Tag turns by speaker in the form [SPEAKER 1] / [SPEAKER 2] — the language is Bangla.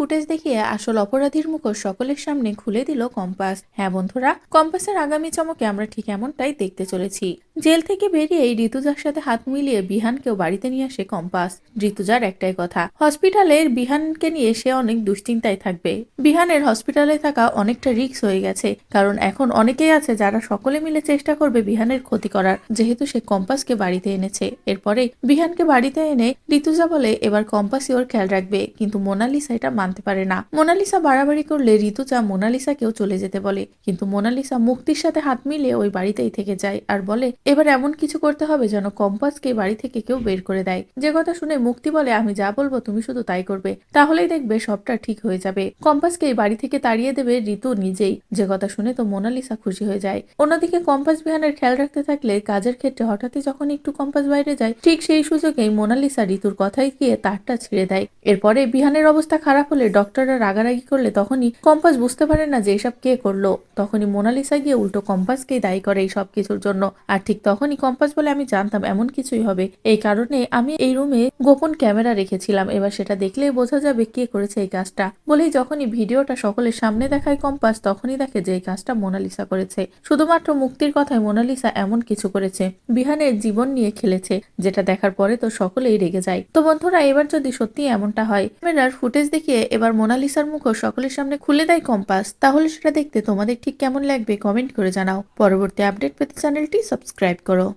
[SPEAKER 1] ফুটেজ দেখিয়ে আসল অপরাধীর মুখোশ সকলের সামনে খুলে দিল কম্পাস। হ্যাঁ বন্ধুরা, কম্পাসের আগামী চমকে আমরা ঠিক এমনটাই দেখতে চলেছি। জেল থেকে বেরিয়ে এই ঋতুজার সাথে হাত মিলিয়ে বিহানকেও বাড়িতে নিয়ে আসে কম্পাস। ঋতুজার একটাই কথা, হসপিটালের বিহানকে নিয়ে সে অনেক দুশ্চিন্তায় থাকবে। বিহানের হসপিটালে থাকা অনেকটা রিস্ক হয়ে গেছে, কারণ এখন অনেকেই আছে যারা সকলে মিলে চেষ্টা করবে বিহানের ক্ষতি করার, যেহেতু সে কম্পাসকে বাড়িতে এনেছে। এরপরে বিহানকে বাড়িতে এনে ঋতুজা বলে, এবার কম্পাসই ওর খেয়াল রাখবে। কিন্তু মোনালিসা এটা মানতে পারে না। মোনালিসা বাড়াবাড়ি করলে ঋতুজা মোনালিসাকেও চলে যেতে বলে। কিন্তু মোনালিসা মুক্তির সাথে হাত মিলিয়ে ওই বাড়িতেই থেকে যায় আর বলে, এবার এমন কিছু করতে হবে যেন কম্পাসকে বাড়ি থেকে কেউ বের করে দেয়। যে কথা শুনে মুক্তি বলে, আমি যা বলব তুমি শুধু তাই করবে। তাহলেই দেখবে সবটা ঠিক হয়ে যাবে। কম্পাসকে এই বাড়ি থেকে তাড়িয়ে দেবে ঋতু নিজেই। যে কথা শুনে তো মোনালিসা খুশি হয়ে যায়। অন্যদিকে কম্পাস বিহানের খেয়াল রাখতে থাকলে কাজের ক্ষেত্রে হঠাৎই যখন একটু কম্পাস বাইরে যায়, ঠিক সেই সুযোগেই মোনালিসা ঋতুর কথাই গিয়ে তারটা ছিঁড়ে দেয়। এরপরে বিহানের অবস্থা খারাপ হলে ডক্টররা রাগারাগি করলে তখনই কম্পাস বুঝতে পারে না যে এসব কে করল। তখনই মোনালিসা গিয়ে উল্টো কম্পাসকেই দায়ী করে এই সব কিছুর জন্য। আর ঠিক তখনই কম্পাস বলে, আমি জানতাম এমন কিছুই হবে। এই কারণে আমি এই রুমে গোপন ক্যামেরা রেখেছিলাম। এবার সেটা দেখলেই বোঝা যাবে কে করেছে এই কাজটা। বলেই যখনই ভিডিওটা সকলের সামনে দেখায় কম্পাস, তখনই দেখে যে এই কাজটা মোনালিসা করেছে। শুধুমাত্র মুক্তির কথায় মোনালিসা এমন কিছু করেছে। বিহানের জীবন নিয়ে খেলেছে, যেটা দেখার পরে তো সকলেই রেগে যায়। তো বন্ধুরা, এবার যদি সত্যি এমনটা হয়, ক্যামেরার ফুটেজ দেখিয়ে এবার মোনালিসার মুখও সকলের সামনে খুলে দেয় কম্পাস। তাহলে সেটা দেখতে তোমাদের ঠিক কেমন লাগবে কমেন্ট করে জানাও। পরবর্তী আপডেট পেতে চ্যানেলটি সাবস্ক্রাইব করো।